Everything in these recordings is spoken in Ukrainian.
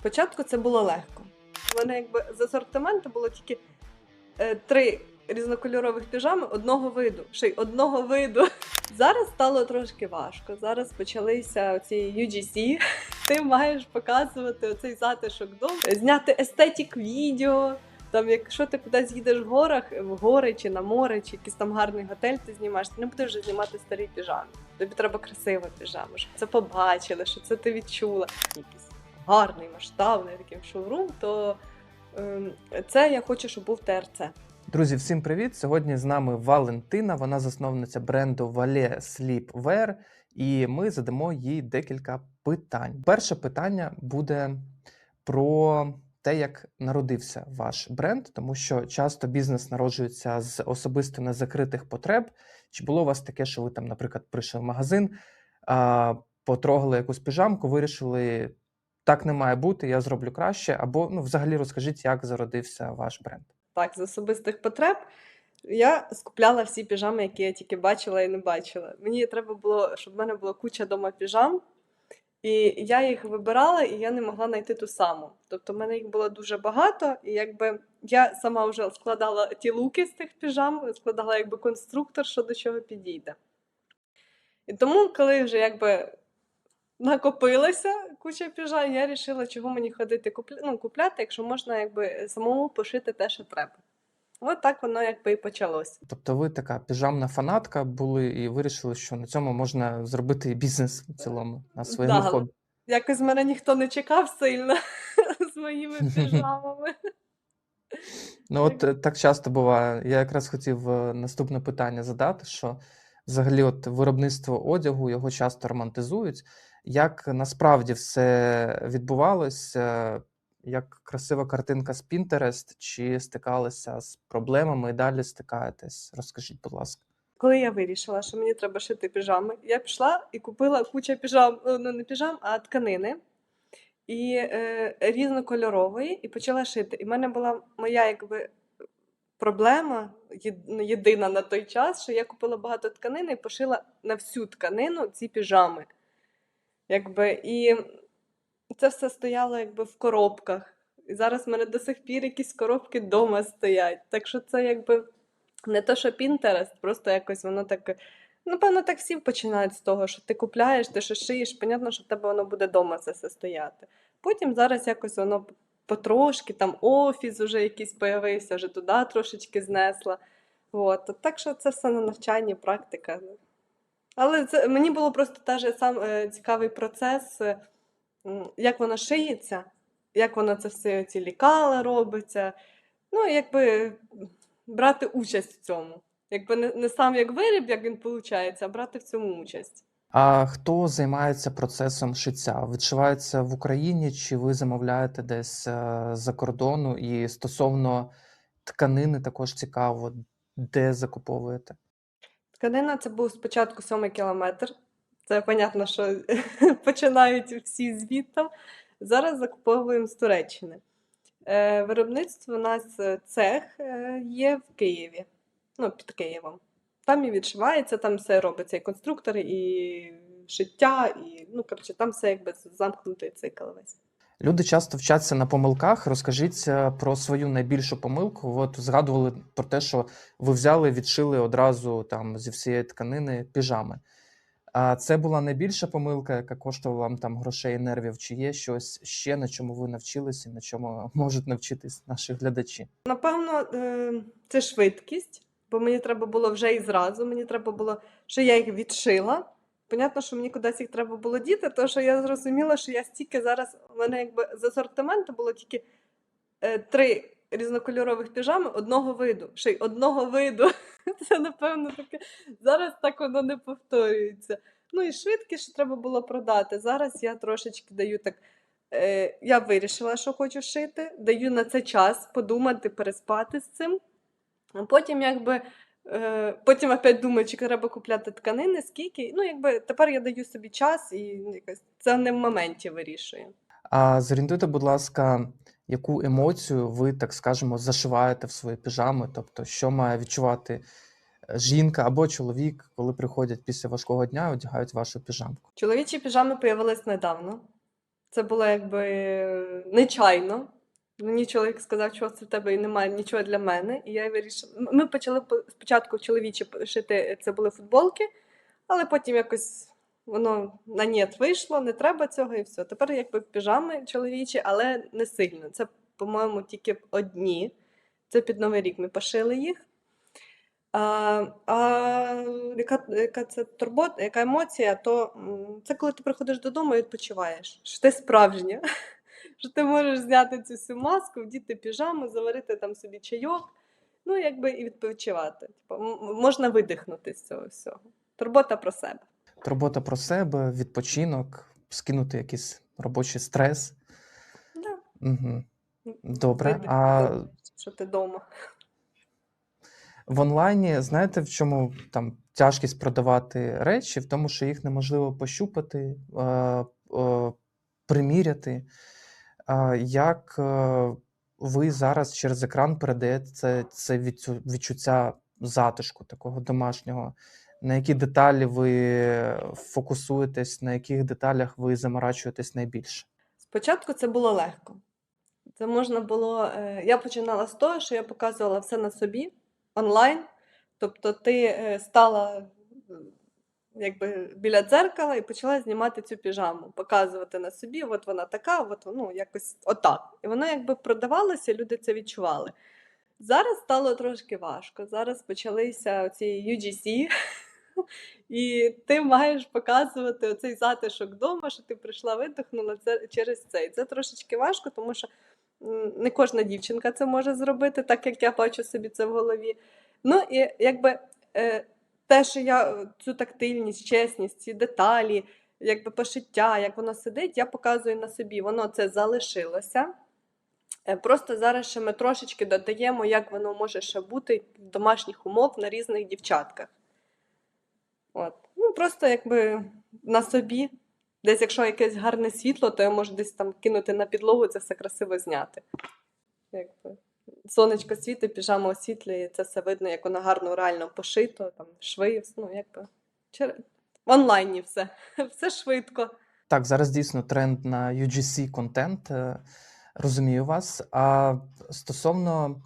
Спочатку це було легко. У мене якби з асортименту було тільки е, три різнокольорових піжами одного виду. Ще й одного виду. Зараз стало трошки важко. Зараз почалися ці UGC. Ти маєш показувати оцей затишок дому, зняти естетик відео. Там, якщо ти кудись їдеш в горах, в гори чи на море, чи якийсь там гарний готель ти знімаєш, ти не будеш вже знімати старі піжами. Тобі треба красива піжама, щоб це побачили, що це ти відчула. Якийсь гарний, масштабний такий шоурум, то ем, це я хочу, щоб був ТРЦ. Друзі, всім привіт! Сьогодні з нами Валентина, вона засновниця бренду Valet Sleepwear, і ми задамо їй декілька питань. Перше питання буде про те, як народився ваш бренд, тому що часто бізнес народжується з особисто незакритих потреб. Чи було у вас таке, що ви там, наприклад, прийшли в магазин, потрогали якусь піжамку, вирішили, так не має бути, я зроблю краще, або ну, взагалі розкажіть, як зародився ваш бренд. Так, з особистих потреб я скупляла всі піжами, які я тільки бачила і не бачила. Мені треба було, щоб в мене була куча дома піжам, і я їх вибирала, і я не могла знайти ту саму. Тобто, в мене їх було дуже багато, і якби я сама вже складала ті луки з тих піжам, складала якби конструктор, що до чого підійде. І тому, коли вже якби накопилася куча піжам, я вирішила, чого мені ходити купля... ну, купляти, якщо можна якби самому пошити те, що треба. От так воно якби і почалося. Тобто ви така піжамна фанатка були і вирішили, що на цьому можна зробити бізнес в цілому на своєму Да. хобі. Якось мене ніхто не чекав сильно з моїми піжамами. Ну от е, так часто буває. Я якраз хотів е, наступне питання задати, що взагалі от виробництво одягу його часто романтизують. Як насправді все відбувалось? Е, Як красива картинка з Pinterest, чи стикалися з проблемами і далі стикаєтесь? Розкажіть, будь ласка. Коли я вирішила, що мені треба шити піжами, я пішла і купила кучу піжам, ну не піжам, а тканини і е, різнокольорової, і почала шити. І в мене була моя якби проблема, ну, єдина на той час, що я купила багато тканини і пошила на всю тканину ці піжами. Якби, і це все стояло якби в коробках. І зараз в мене до сих пір якісь коробки вдома стоять. Так що це якби не то, що Pinterest, просто якось воно так. Напевно, так всі починають з того, що ти купляєш, ти щось шиєш, понятно, що в тебе воно буде вдома це все стояти. Потім зараз якось воно потрошки, там офіс вже якийсь появився, вже туди трошечки знесла. От. Так що це все на навчанні, практика. Але це, мені було просто теж сам е, цікавий процес, е, як воно шиється, як воно це все ці лікала робиться. Ну, якби брати участь в цьому. Якби не, не сам як виріб, як він виходить, а брати в цьому участь. А хто займається процесом шиття? Відшивається в Україні, чи ви замовляєте десь е, за кордону? І стосовно тканини також цікаво, де закуповуєте? Тканина це був спочатку сьомий кілометр. Це понятно, що починають всі звідти. Зараз закуповуємо з Туреччини. Е, Виробництво у нас е, цех е, є в Києві, ну, під Києвом. Там і відшивається, там все робиться, і конструктори, і шиття, і ну, коротше, там все якби замкнутий цикл весь. Люди часто вчаться на помилках. Розкажіть е, про свою найбільшу помилку. От згадували про те, що ви взяли, відшили одразу там зі всієї тканини піжами. А це була найбільша помилка, яка коштувала вам там грошей і нервів, чи є щось ще, на чому ви навчилися, на чому можуть навчитись наші глядачі? Напевно, е, це швидкість, бо мені треба було вже і зразу. Мені треба було, що я їх відшила. Понятно, що мені кудись їх треба було діти, тому що я зрозуміла, що я стільки зараз у мене якби з асортименту було тільки е, три різнокольорових піжами одного виду. Ще й одного виду. Це напевно таке. Зараз так воно не повторюється. Ну і швидкість що треба було продати. Зараз я трошечки даю так. Е, я вирішила, що хочу шити, даю на це час подумати, переспати з цим. А потім, якби, потім опять думаю, чи треба купляти тканини, скільки. Ну, якби тепер я даю собі час і якось це не в моменті вирішую. А зорієнтуйте, будь ласка, яку емоцію ви, так скажемо, зашиваєте в свої піжами? Тобто, що має відчувати е, жінка або чоловік, коли приходять після важкого дня і одягають вашу піжамку? Чоловічі піжами появились недавно. Це було якби нечайно. Мені чоловік сказав, що це в тебе і немає нічого для мене. І я вирішила. Ми почали по- спочатку чоловічі шити, це були футболки, але потім якось воно на нєт вийшло, не треба цього і все. Тепер якби піжами чоловічі, але не сильно. Це, по-моєму, тільки одні. Це під Новий рік ми пошили їх. А, а яка, яка це турбота, яка емоція, то це коли ти приходиш додому і відпочиваєш, що ти справжня, що ти можеш зняти цю всю маску, вдіти піжаму, заварити там собі чайок, ну якби і відпочивати. Типу, можна видихнути з цього всього. Турбота про себе. Турбота про себе, відпочинок, скинути якийсь робочий стрес. Да. Угу. Добре. Видихнути, А що ти вдома. в онлайні знаєте, в чому там тяжкість продавати речі? В тому, що їх неможливо пощупати, е, е, приміряти. Як е, ви зараз через екран передаєте це, це відчуття затишку, такого домашнього? На які деталі ви фокусуєтесь, на яких деталях ви заморачуєтесь найбільше? Спочатку це було легко. Це можна було. е, Я починала з того, що я показувала все на собі онлайн. Тобто ти е, стала якби біля дзеркала і почала знімати цю піжаму, показувати на собі, от вона така, от ну, якось отак. І воно якби продавалося, люди це відчували. Зараз стало трошки важко. Зараз почалися ці UGC, і ти маєш показувати оцей затишок вдома, що ти прийшла, видихнула це через це. І це трошечки важко, тому що не кожна дівчинка це може зробити, так як я бачу собі це в голові. Ну і якби е, те, що я е, цю тактильність, чесність, ці деталі, якби пошиття, як воно сидить, я показую на собі. Воно це залишилося. Е, Просто зараз ще ми трошечки додаємо, як воно може ще бути в домашніх умов на різних дівчатках. От. Ну, просто якби на собі. Десь, якщо якесь гарне світло, то я можу десь там кинути на підлогу, це все красиво зняти. Якби. Сонечко світить, піжама освітлює, це все видно, як воно гарно реально пошито, там шви, ну якби. В онлайні все. Все швидко. Так, зараз дійсно тренд на UGC контент. е, Розумію вас. А стосовно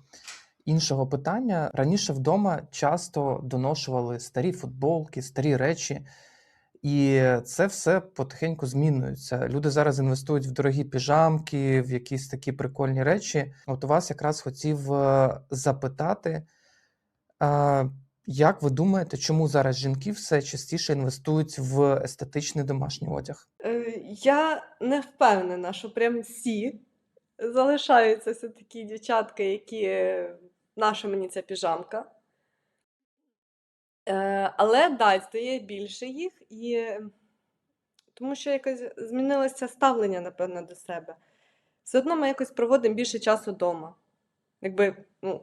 іншого питання, раніше вдома часто доношували старі футболки, старі речі, і це все потихеньку змінюється. Люди зараз інвестують в дорогі піжамки, в якісь такі прикольні речі. От у вас якраз хотів е, запитати. Як ви думаєте, чому зараз жінки все частіше інвестують в естетичний домашній одяг? Е, Я не впевнена, що прям всі залишаються такі дівчатки, які е, наша мені ця піжамка. Е, Але да, стає більше їх, і тому що якось змінилося ставлення, напевно, до себе. Все одно ми якось проводимо більше часу вдома. Якби, ну,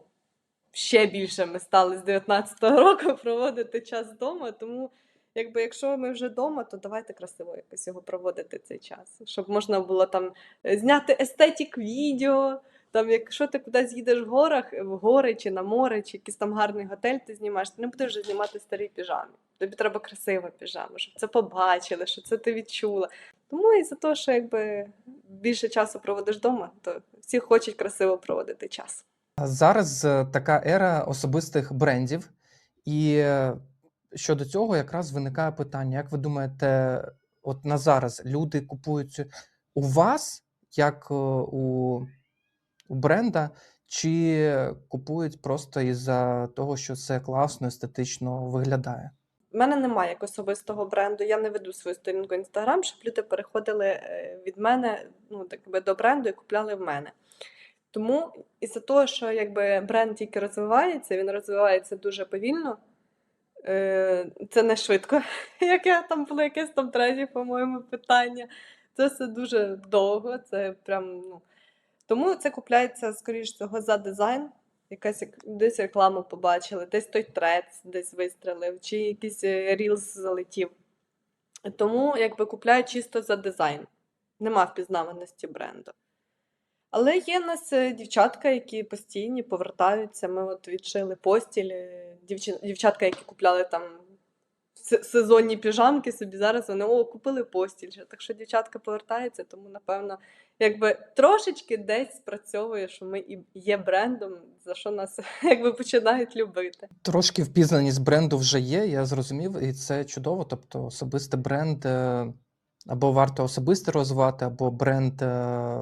ще більше ми стали з 19-го року проводити час вдома, тому якби якщо ми вже вдома, то давайте красиво якось його проводити цей час. Щоб можна було там е, зняти естетик відео. Там, якщо ти кудись їдеш в горах, в гори чи на море, чи якийсь там гарний готель ти знімаєш, ти не будеш вже знімати старі піжами. Тобі треба красива піжама, щоб це побачили, що це ти відчула. Тому і за те, що якби більше часу проводиш вдома, то всі хочуть красиво проводити час. Зараз е, така ера особистих брендів, і е, щодо цього якраз виникає питання: як ви думаєте, от на зараз люди купують у вас, як е, у, у бренда, чи купують просто із-за того, що це класно, естетично виглядає? У мене немає як особистого бренду. Я не веду свою сторінку Інстаграм, щоб люди переходили е, від мене ну, так би, до бренду і купляли в мене. Тому із-за того, що якби бренд тільки розвивається, він розвивається дуже повільно. Е, Це не швидко, яке там було якесь там третє, по-моєму, питання. Це все дуже довго. Це прям, ну. Тому це купляється, скоріш всього, за дизайн. Якась десь рекламу побачили, десь той трец десь вистрелив, чи якийсь е, рілз залетів. Тому якби купляють чисто за дизайн. Нема впізнаваності бренду. Але є в нас е, дівчатка, які постійні повертаються. Ми от відшили постіль, е, дівчатка, які купляли там сезонні піжамки собі. Зараз вони о, купили постіль. Так що дівчатка повертається, тому напевно, якби трошечки десь спрацьовує, що ми і є брендом, за що нас якби починають любити. Трошки впізнаність бренду вже є, я зрозумів, і це чудово. Тобто, особистий бренд е, або варто особисто розвивати, або бренд е,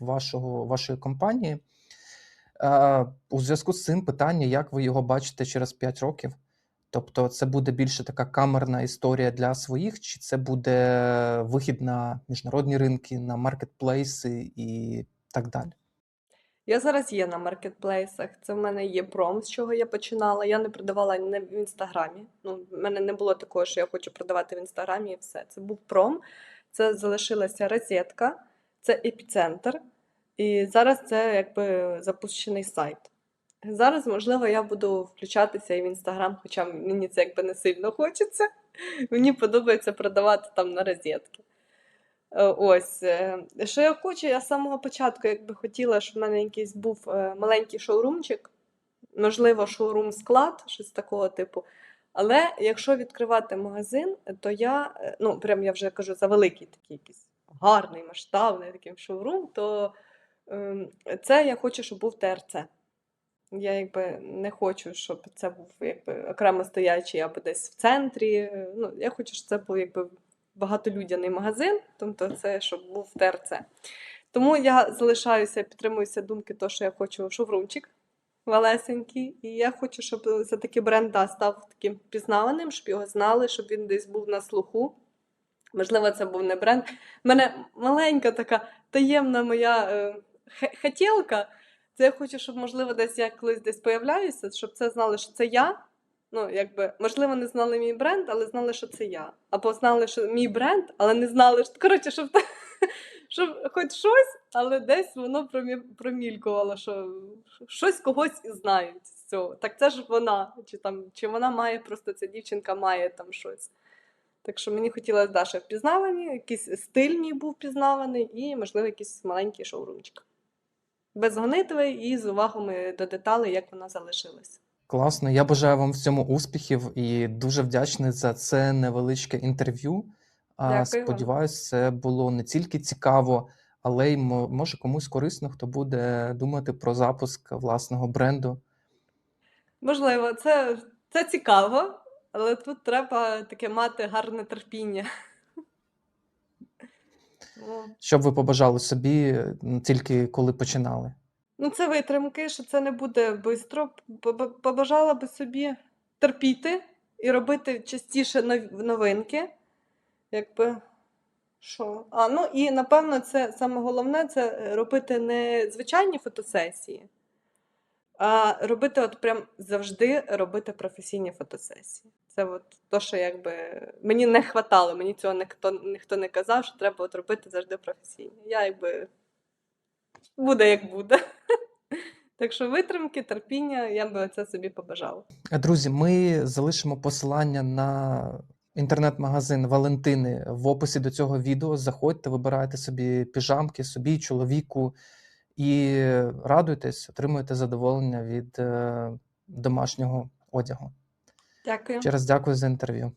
вашого, вашої компанії. Е, У зв'язку з цим питання, як ви його бачите через 5 років? Тобто, це буде більше така камерна історія для своїх, чи це буде вихід на міжнародні ринки, на маркетплейси і так далі? Я зараз є на маркетплейсах. Це в мене є пром, з чого я починала. Я не продавала не в інстаграмі. Ну, в мене не було такого, що я хочу продавати в інстаграмі і все. Це був пром, це залишилася розетка, це епіцентр. І зараз це якби запущений сайт. Зараз, можливо, я буду включатися і в інстаграм, хоча мені це якби не сильно хочеться. Мені подобається продавати там на розетки. Е, Ось, е, що я хочу, я з самого початку якби хотіла, щоб в мене якийсь був е, маленький шоурумчик, можливо, шоурум-склад, щось такого типу. Але якщо відкривати магазин, то я, ну, прям я вже кажу, за великий такий якийсь гарний, масштабний такий шоурум, то ем, це я хочу, щоб був ТРЦ. Я якби не хочу, щоб це був якби окремо стоячий або десь в центрі. Ну, я хочу, щоб це був якби багатолюдяний магазин, тобто це щоб був ТРЦ. Тому я залишаюся, підтримуюся думки, то, що я хочу шоврумчик малесенький, і я хочу, щоб все-таки бренд да, став таким пізнаваним, щоб його знали, щоб він десь був на слуху. Можливо, це був не бренд. У мене маленька така таємна моя е, хотілка. Це я хочу, щоб, можливо, десь я колись десь появляюся, щоб це знали, що це я. Ну, якби, можливо, не знали мій бренд, але знали, що це я. Або знали, що мій бренд, але не знали, що коротше, щоб, щоб хоч щось, але десь воно промількувало, що щось когось знають з цього. Так це ж вона, чи там, чи вона має просто ця дівчинка має там щось. Так що мені хотілося Даша впізнавані, якийсь стильний був впізнаваний і, можливо, якийсь маленький шоурумчик. Без гонитви і з увагами до деталей, як вона залишилась. Класно. Я бажаю вам в цьому успіхів і дуже вдячний за це невеличке інтерв'ю. Дякую. Сподіваюсь, це було не тільки цікаво, але й може комусь корисно, хто буде думати про запуск власного бренду. Можливо, це, це цікаво, але тут треба таке мати гарне терпіння. Що б ви побажали собі тільки коли починали? Ну, це витримки, що це не буде швидко. Побажала би собі терпіти і робити частіше новинки. Якби що? А, ну і напевно, це саме головне це е, робити не звичайні фотосесії, а робити от прям завжди робити професійні фотосесії. Це от то, що якби мені не хватало, мені цього ніхто, ніхто не казав, що треба от робити завжди професійно. Я якби буде як буде. Так що витримки, терпіння, я би це собі побажала. Друзі, ми залишимо посилання на інтернет-магазин Валентини в описі до цього відео. Заходьте, вибирайте собі піжамки, собі, чоловіку і радуйтесь, отримуйте задоволення від е, домашнього одягу. Дякую. Ще раз дякую за інтерв'ю.